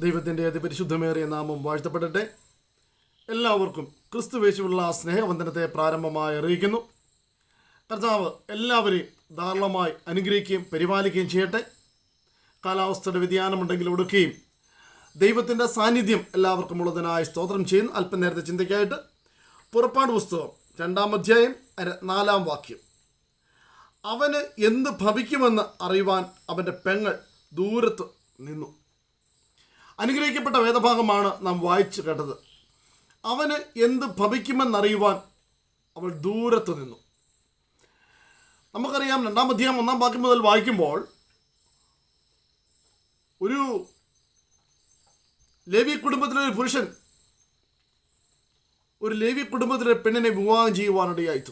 ദൈവത്തിന്റെ അതിപരിശുദ്ധമേറിയ നാമം വാഴ്ത്തപ്പെടട്ടെ. എല്ലാവർക്കും ക്രിസ്തുവേശുള്ള സ്നേഹവന്ദനത്തെ പ്രാരംഭമായി അറിയിക്കുന്നു. കർത്താവ് എല്ലാവരെയും ധാരാളമായി അനുഗ്രഹിക്കുകയും പരിപാലിക്കുകയും ചെയ്യട്ടെ. കാലാവസ്ഥയുടെ വ്യതിയാനമുണ്ടെങ്കിൽ ഒടുക്കുകയും ദൈവത്തിന്റെ സാന്നിധ്യം എല്ലാവർക്കും ഉള്ളതിനായി സ്തോത്രം ചെയ്യുന്നു. അല്പനേരത്തെ ചിന്തയ്ക്കായിട്ട് പുറപ്പാട് പുസ്തകം രണ്ടാം അധ്യായം നാലാം വാക്യം. അവന് എന്ത് ഭവിക്കുമെന്ന് അറിയുവാൻ അവന്റെ പെങ്ങൾ ദൂരത്ത് നിന്നു. അനുഗ്രഹിക്കപ്പെട്ട വേദഭാഗമാണ് നാം വായിച്ചു കേട്ടത്. അവന് എന്ത് ഭവിക്കുമെന്നറിയുവാൻ അവൾ ദൂരത്ത് നിന്നു. നമുക്കറിയാം രണ്ടാം അധ്യായം ഒന്നാം വാക്യം മുതൽ വായിക്കുമ്പോൾ ഒരു ലേവി കുടുംബത്തിലെ ഒരു പുരുഷൻ ഒരു ലേവി കുടുംബത്തിലെ പെണ്ണിനെ വിവാഹം ചെയ്യുവാനിടയായി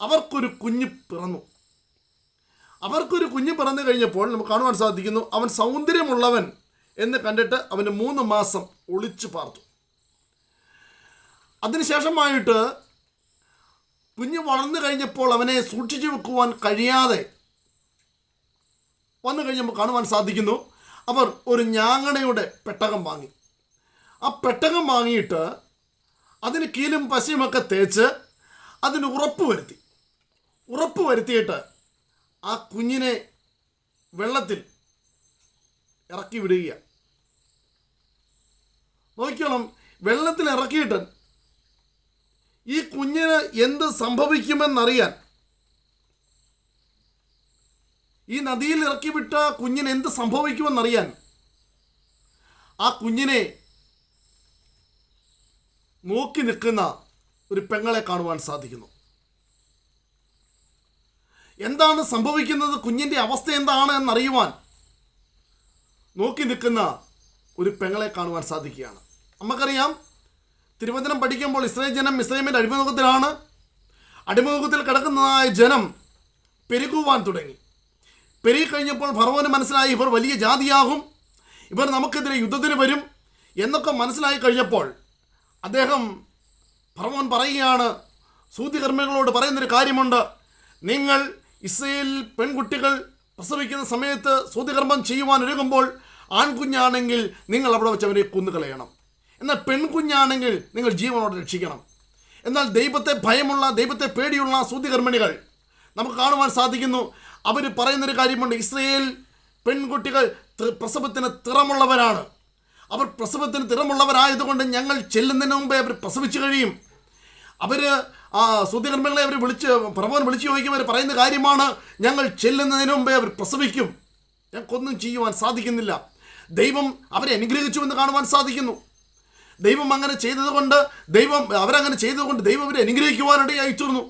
അവർക്കൊരു കുഞ്ഞ് പിറന്നു. അവർക്കൊരു കുഞ്ഞ് പിറന്നു കഴിഞ്ഞപ്പോൾ നമുക്ക് കാണുവാൻ സാധിക്കുന്നു അവൻ സൗന്ദര്യമുള്ളവൻ. എന്ന് കണ്ടിട്ട് അവന് മൂന്ന് മാസം ഒളിച്ചു പാർത്തു. അതിനുശേഷമായിട്ട് കുഞ്ഞ് വളർന്നു കഴിഞ്ഞപ്പോൾ അവനെ സൂക്ഷിച്ചു വെക്കുവാൻ കഴിയാതെ വന്നു കഴിഞ്ഞപ്പോൾ കാണുവാൻ സാധിക്കുന്നു. അവർ ഒരു ഞാങ്ങണയുടെ പെട്ടകം വാങ്ങി. ആ പെട്ടകം വാങ്ങിയിട്ട് അതിന് കീലും പശയുമൊക്കെ തേച്ച് അതിന് ഉറപ്പ് വരുത്തി. ഉറപ്പ് വരുത്തിയിട്ട് ആ കുഞ്ഞിനെ വെള്ളത്തിൽ ഇറക്കി വിടുക നോക്കിയോളം വെള്ളത്തിൽ ഇറക്കിയിട്ട് ഈ കുഞ്ഞിന് എന്ത് സംഭവിക്കുമെന്നറിയാൻ ഈ നദിയിൽ ഇറക്കി വിട്ട കുഞ്ഞിന് എന്ത് സംഭവിക്കുമെന്നറിയാൻ ആ കുഞ്ഞിനെ നോക്കി നിൽക്കുന്ന ഒരു പെങ്ങളെ കാണുവാൻ സാധിക്കുന്നു. എന്താണ് സംഭവിക്കുന്നത്? കുഞ്ഞിന്റെ അവസ്ഥ എന്താണ് എന്നറിയുവാൻ നോക്കി നിൽക്കുന്ന ഒരു പെങ്ങളെ കാണുവാൻ സാധിക്കുകയാണ്. നമുക്കറിയാം തിരുവചനം പഠിക്കുമ്പോൾ ഇസ്രായേൽ ജനം ഇസ്രൈമിന്റെ അടിമുഖത്തിലാണ് അടിമുഖത്തിൽ കിടക്കുന്നതായ ജനം പെരുകുവാൻ തുടങ്ങി. പെരുകി കഴിഞ്ഞപ്പോൾ ഭർവന് മനസ്സിലായി ഇവർ വലിയ ജാതിയാകും ഇവർ നമുക്കെതിരെ യുദ്ധത്തിന് വരും എന്നൊക്കെ മനസ്സിലായി കഴിഞ്ഞപ്പോൾ അദ്ദേഹം ഭർവൻ പറയുകയാണ് സൂതികർമ്മികളോട് പറയുന്നൊരു കാര്യമുണ്ട്. നിങ്ങൾ ഇസ്രയേൽ പെൺകുട്ടികൾ പ്രസവിക്കുന്ന സമയത്ത് സൂതികർമ്മം ചെയ്യുവാൻ ഒരുങ്ങുമ്പോൾ ആൺകുഞ്ഞാണെങ്കിൽ നിങ്ങൾ അവിടെ വെച്ച് അവരെ കൊന്നുകളയണം. എന്നാൽ പെൺകുഞ്ഞാണെങ്കിൽ നിങ്ങൾ ജീവനോട് രക്ഷിക്കണം. എന്നാൽ ദൈവത്തെ ഭയമുള്ള ദൈവത്തെ പേടിയുള്ള സൂതികർമ്മിണികൾ നമുക്ക് കാണുവാൻ സാധിക്കുന്നു. അവർ പറയുന്നൊരു കാര്യമുണ്ട് ഇസ്രയേൽ പെൺകുട്ടികൾ പ്രസവത്തിന് തിറമുള്ളവരാണ്. അവർ പ്രസവത്തിന് തിറമുള്ളവരായതുകൊണ്ട് ഞങ്ങൾ ചെല്ലുന്നതിന് മുമ്പേ അവർ പ്രസവിച്ചു കഴിയും. അവർ ആ സൂതികർമ്മങ്ങളെ അവർ വിളിച്ച് പ്രഭവൻ വിളിച്ചു ചോദിക്കും അവർ പറയുന്ന കാര്യമാണ് ഞങ്ങൾ ചെല്ലുന്നതിന് മുമ്പേ അവർ പ്രസവിക്കും. ഞങ്ങൾക്കൊന്നും ചെയ്യുവാൻ സാധിക്കുന്നില്ല. ദൈവം അവരെ അനുഗ്രഹിച്ചു എന്ന് കാണുവാൻ സാധിക്കുന്നു. ദൈവം അങ്ങനെ ചെയ്തതുകൊണ്ട് ദൈവം അവരങ്ങനെ ചെയ്തതുകൊണ്ട് ദൈവം അവരെ അനുഗ്രഹിക്കുവാനിടയായി തീർന്നു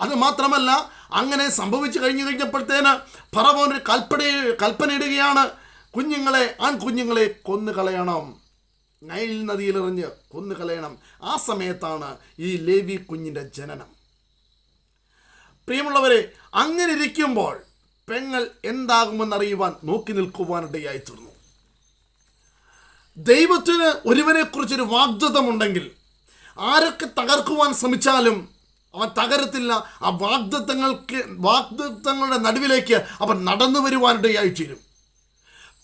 അത് മാത്രമല്ല അങ്ങനെ സംഭവിച്ചു കഴിഞ്ഞു കഴിഞ്ഞപ്പോഴത്തേന് ഫറവോൻ ഒരു കൽപ്പന കൽപ്പനയിടുകയാണ്. കുഞ്ഞുങ്ങളെ ആൺകുഞ്ഞുങ്ങളെ കൊന്നു കളയണം നൈൽ നദിയിലെറിഞ്ഞ് കൊന്നു കളയണം ആ സമയത്താണ് ഈ ലേവി കുഞ്ഞിന്റെ ജനനം. പ്രിയമുള്ളവരെ അങ്ങനെ ഇരിക്കുമ്പോൾ പെങ്ങൾ എന്താകുമെന്നറിയുവാൻ നോക്കി നിൽക്കുവാനിടയായി തീർന്നു ദൈവത്തിന് ഒരുവനെക്കുറിച്ചൊരു വാഗ്ദത്തമുണ്ടെങ്കിൽ ആരൊക്കെ തകർക്കുവാൻ ശ്രമിച്ചാലും അവൻ തകരത്തില്ല. ആ വാഗ്ദത്തങ്ങൾക്ക് വാഗ്ദത്തങ്ങളുടെ നടുവിലേക്ക് അവൻ നടന്നു വരുവാനിടയായി തീരും.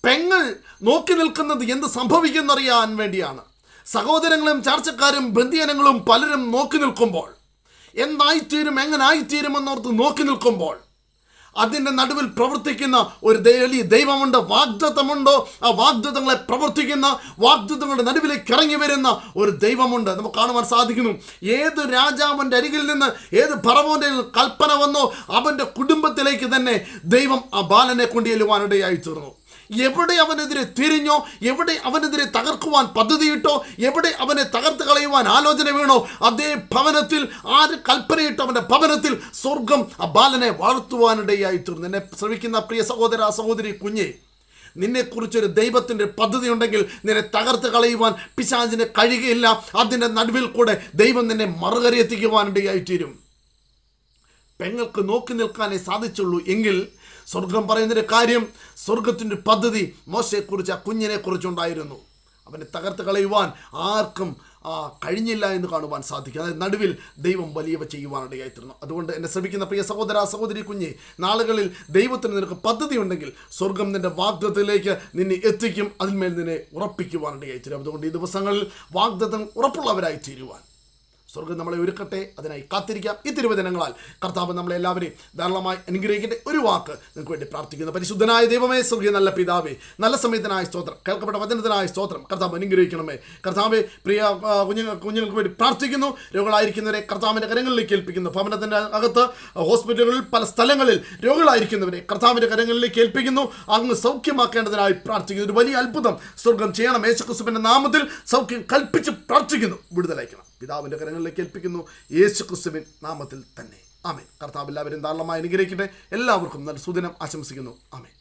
പെങ്ങൾ നോക്കി നിൽക്കുന്നത് എന്ത് സംഭവിക്കുന്നറിയാൻ വേണ്ടിയാണ്. സഹോദരങ്ങളും ചർച്ചക്കാരും ബന്ധിയനങ്ങളും പലരും നോക്കി നിൽക്കുമ്പോൾ. എന്തായിത്തീരും എങ്ങനായിത്തീരുമെന്നോർത്ത് നോക്കി നിൽക്കുമ്പോൾ അതിന്റെ നടുവിൽ പ്രവർത്തിക്കുന്ന ഒരു വലിയ ദൈവമുണ്ട് വാഗ്ദത്തമുണ്ടോ. ആ വാഗ്ദത്തങ്ങളെ പ്രവർത്തിക്കുന്ന വാഗ്ദത്തങ്ങളുടെ നടുവിലേക്ക് ഇറങ്ങി വരുന്ന ഒരു ദൈവമുണ്ട്. നമുക്ക് കാണുവാൻ സാധിക്കുന്നു. ഏത് രാജാവിന്റെ അരികിൽ നിന്ന് ഏത് ഭറവോന്റെ കൽപ്പന വന്നോ അവന്റെ കുടുംബത്തിലേക്ക് തന്നെ ദൈവം ആ ബാലനെ കൊണ്ടുചെല്ലുവാനിടയായി തീർന്നു. എവിടെ അവനെതിരെ തിരിഞ്ഞോ എവിടെ അവനെതിരെ തകർക്കുവാൻ പദ്ധതിയിട്ടോ എവിടെ അവനെ തകർത്ത് കളയുവാൻ ആലോചന വീണോ അതേ ഭവനത്തിൽ ആര് കൽപ്പനയിട്ടോ അവന്റെ ഭവനത്തിൽ സ്വർഗം ആ ബാലനെ വളർത്തുവാനിടയായി തീർന്നു എന്നെ ശ്രമിക്കുന്ന പ്രിയ സഹോദര സഹോദരി കുഞ്ഞെ നിന്നെക്കുറിച്ചൊരു ദൈവത്തിന്റെ പദ്ധതി ഉണ്ടെങ്കിൽ നിന്നെ തകർത്ത് കളയുവാൻ പിശാചിന് കഴിയുകയില്ല. അതിന്റെ നടുവിൽ കൂടെ ദൈവം നിന്നെ മറുകരയെത്തിക്കുവാനിടയായി തീരും പെങ്ങൾക്ക് നോക്കി നിൽക്കാനേ സാധിച്ചുള്ളൂ എങ്കിൽ സ്വർഗം പറയുന്നൊരു കാര്യം സ്വർഗത്തിന്റെ പദ്ധതി മോശയെക്കുറിച്ച് ആ കുഞ്ഞിനെ കുറിച്ചുണ്ടായിരുന്നു അവനെ തകർത്ത് കളയുവാൻ ആർക്കും കഴിഞ്ഞില്ല എന്ന് കാണുവാൻ സാധിക്കും. അതായത് നടുവിൽ ദൈവം വലിയവ ചെയ്യുവാനിടയായിത്തീർന്നു. അതുകൊണ്ട് എന്നെ ശ്രമിക്കുന്ന പ്രിയ സഹോദര സഹോദരി കുഞ്ഞെ നാളുകളിൽ ദൈവത്തിന് നിനക്ക് പദ്ധതി ഉണ്ടെങ്കിൽ സ്വർഗം നിന്റെ വാഗ്ദത്തിലേക്ക് നിന്നെ എത്തിക്കും അതിന്മേൽ നിന്നെ ഉറപ്പിക്കുവാനിടയായിത്തീരും. അതുകൊണ്ട് ഈ ദിവസങ്ങളിൽ വാഗ്ദത്തം ഉറപ്പുള്ളവരായി തീരുവാൻ സ്വർഗം നമ്മളെ ഒരുക്കട്ടെ. അതിനായി കാത്തിരിക്കാം. ഈ തിരുവചനങ്ങളാൽ കർത്താവ് നമ്മളെ എല്ലാവരെയും ധാരാളമായി അനുഗ്രഹിക്കട്ടെ. ഒരു വാക്ക് നിങ്ങൾക്ക് വേണ്ടി പ്രാർത്ഥിക്കുന്നു. പരിശുദ്ധനായ ദൈവമേ സ്വർഗീയ നല്ല പിതാവേ നല്ല സമയത്തിനായ സ്തോത്രം കേൾക്കപ്പെട്ട വചനത്തിനായ സ്തോത്രം കർത്താവ് അനുഗ്രഹിക്കണമേ. കർത്താവെ പ്രിയ കുഞ്ഞുങ്ങൾ കുഞ്ഞുങ്ങൾക്ക് വേണ്ടി പ്രാർത്ഥിക്കുന്നു. രോഗികളായിരിക്കുന്നവരെ കർത്താവിന്റെ കരങ്ങളിലേക്ക് ഏൽപ്പിക്കുന്നു. ഭവനത്തിന്റെ അകത്ത് ഹോസ്പിറ്റലുകളിൽ പല സ്ഥലങ്ങളിൽ രോഗികളായിരിക്കുന്നവരെ കർത്താവിന്റെ കരങ്ങളിലേക്ക് ഏൽപ്പിക്കുന്നു. അങ്ങ് സൗഖ്യമാക്കേണ്ടതിനായി പ്രാർത്ഥിക്കുന്നു. ഒരു വലിയ അത്ഭുതം സ്വർഗം ചെയ്യണം. യേശുക്രിസ്തുവിന്റെ നാമത്തിൽ സൗഖ്യം കൽപ്പിച്ച് പ്രാർത്ഥിക്കുന്നു. വിടുതലയക്കണം പിതാവിന്റെ കരങ്ങളിലേക്ക് ഏൽപ്പിക്കുന്നു. യേശു ക്രിസ്തുവിൻ നാമത്തിൽ തന്നെ. ആമേ കർത്താവ് എല്ലാവരും ധാരാളമായി അനുഗ്രഹിക്കട്ടെ. എല്ലാവർക്കും നല്ല സുദിനം ആശംസിക്കുന്നു. ആമേ